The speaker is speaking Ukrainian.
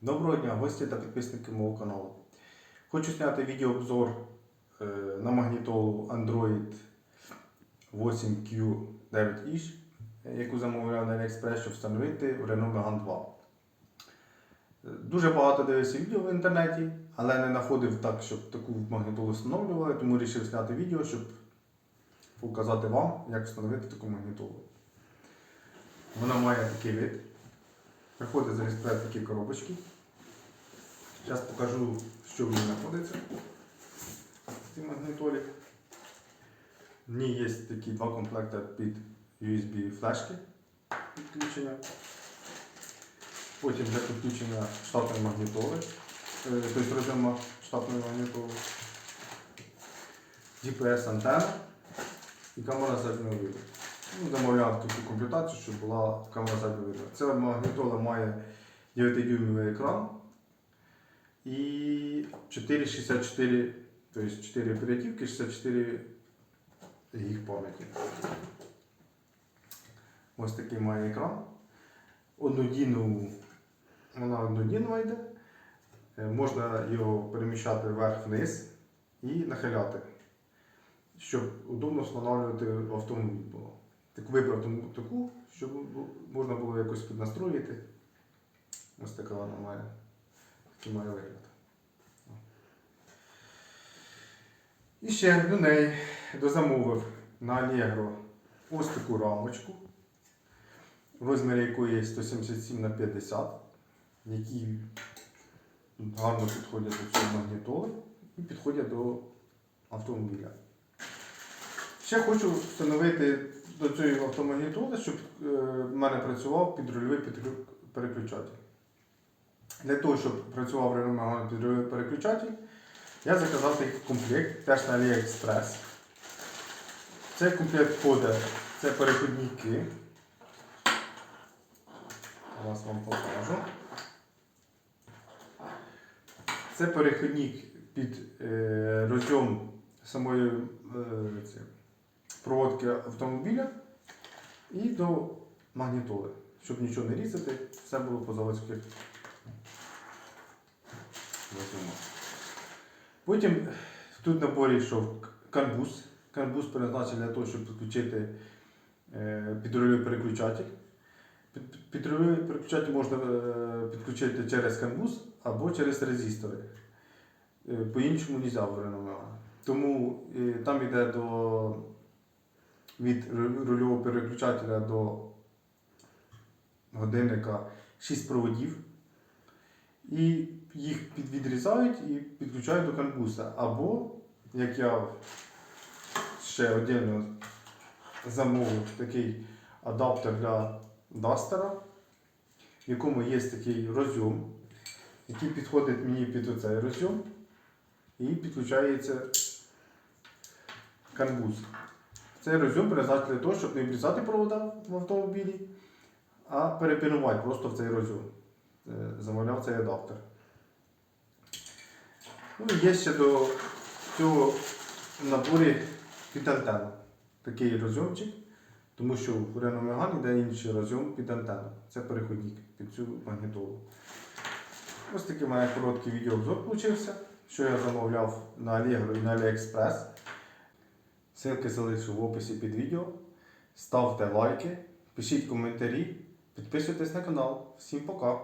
Доброго дня, гості та підписники мого каналу. Хочу зняти відеообзор е, на магнітолу Android 8Q9Ish, е, яку замовляв на AliExpress, щоб встановити в Renault Megane 2. Е, Дуже багато дивився відео в інтернеті, але не знаходив так, щоб таку магнітолу встановлювали, тому вирішив зняти відео, щоб показати вам, як встановити таку магнітолу. Вона має такий вид. Приходить з AliExpress такі коробочки. Зараз покажу, що в ній знаходиться. в цій магнітолі. В ній є такі два комплекти під USB флешки підключення. Потім для підключення штатної магнітоли, е, тобто розйома штатної магнітоли, GPS антенна і камера заднього виду. Ну, замовляв таку комплектацію, щоб була камера заднього виду. Ця магнітола має 9-дюймовий екран і 4,64, тобто 4 оперативки, 64 гіг пам'яті. Ось такий має екран. Однодінну, вона однодінна йде. Е, Можна його переміщати вверх-вниз і нахиляти, щоб удобно встановлювати автомобіль було. Так вибрав тому таку, щоб можна було якось піднастроїти. Ось така вона має. Такий має вигляд. І ще до неї дозамовив на Allegro ось таку рамочку, розмір якої 177 на 50, які гарно підходять до цієї магнітоли і підходять до автомобіля. Ще хочу встановити до цієї автомагнітоли, щоб е, в мене працював підрульовий підру- переключатель. Для того, щоб працював Megane підрульовий переключатель, я заказав такий комплект теж на AliExpress. Цей комплект входить, це переходники. Зараз вам покажу. Це переходник під е, розйом самої е, проводки автомобіля і до магнітоли. Щоб нічого не різати, все було по заводських. Потім тут наборі йшов канбус. Канбус призначений для того, щоб підключити е, підрульовий переключатель. Під- під- Підрульовий переключатель можна е, підключити через канбус або через резистори. Е, По-іншому не можна Тому там йде до, від рульового переключателя до годинника 6 проводів. І їх підвідрізають і підключають до канбуса. Або, як я ще окремо замовив такий адаптер для дастера, в якому є такий розйом, який підходить мені під оцей розйом і підключається канбус. Цей розйом призначений для того, щоб не обрізати провода в автомобілі, а перепінувати просто в цей розйом. Е, Замовляв цей адаптер. Ну і є ще до цього в наборі під антенну. Такий розйомчик, тому що в Renault Megane йде інший розйом під антенну. Це переходник під цю магнітолу. Ось такий мене короткий відеообзор вийшов, що я замовляв на Allegro і на AliExpress. Ссылки залишу в описі під відео. Ставте лайки, пишіть коментарі, підписуйтесь на канал. Всім пока!